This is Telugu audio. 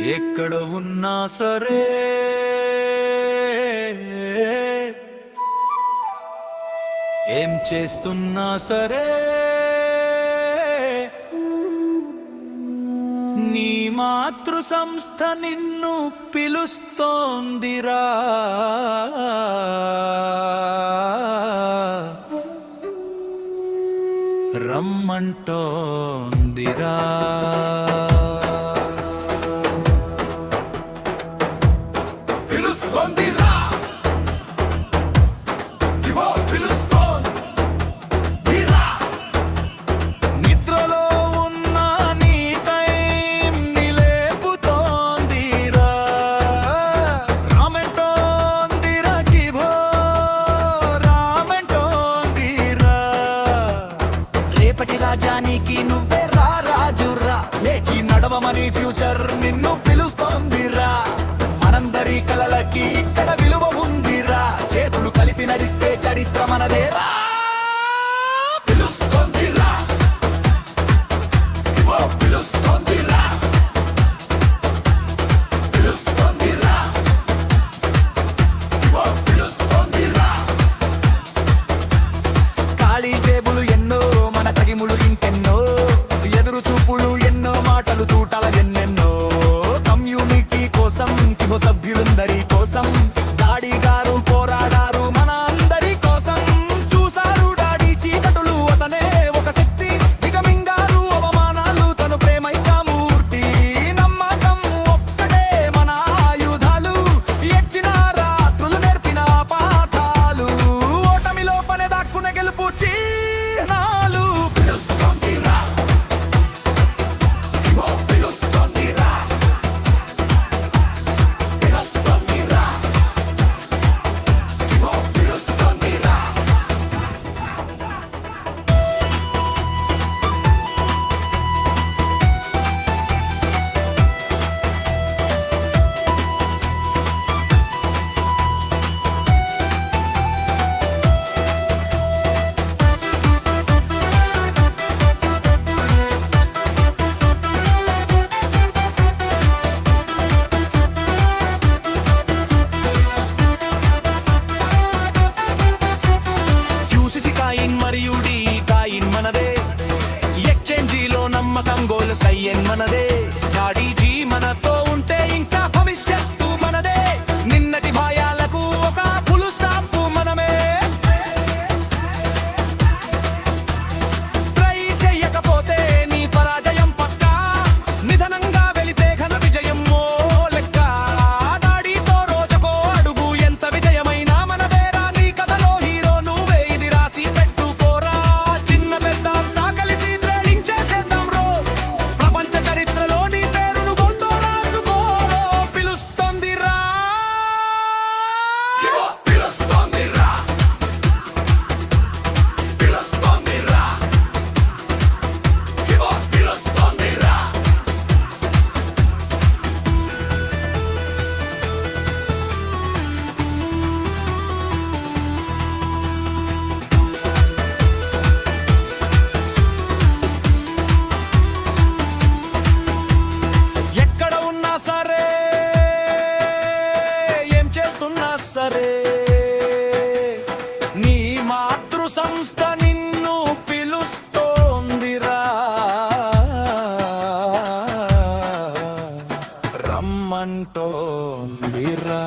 ఎక్కడ ఉన్నా సరే. ఏం చేస్తున్నా సరే. నీ మాతృ సంస్థ నిన్ను పిలుస్తోందిరా. రమ్మంటోందిరా. రాజానికి నువ్వే రా రాజురా లేచి నడవమని ఫ్యూచర్ నిన్ను పిలుస్తోందిరా. మనందరి కలలకి ఇక్కడ మనదే. డాడీజీ మనతో ఉంటే ఇంకా అంటోందిరా.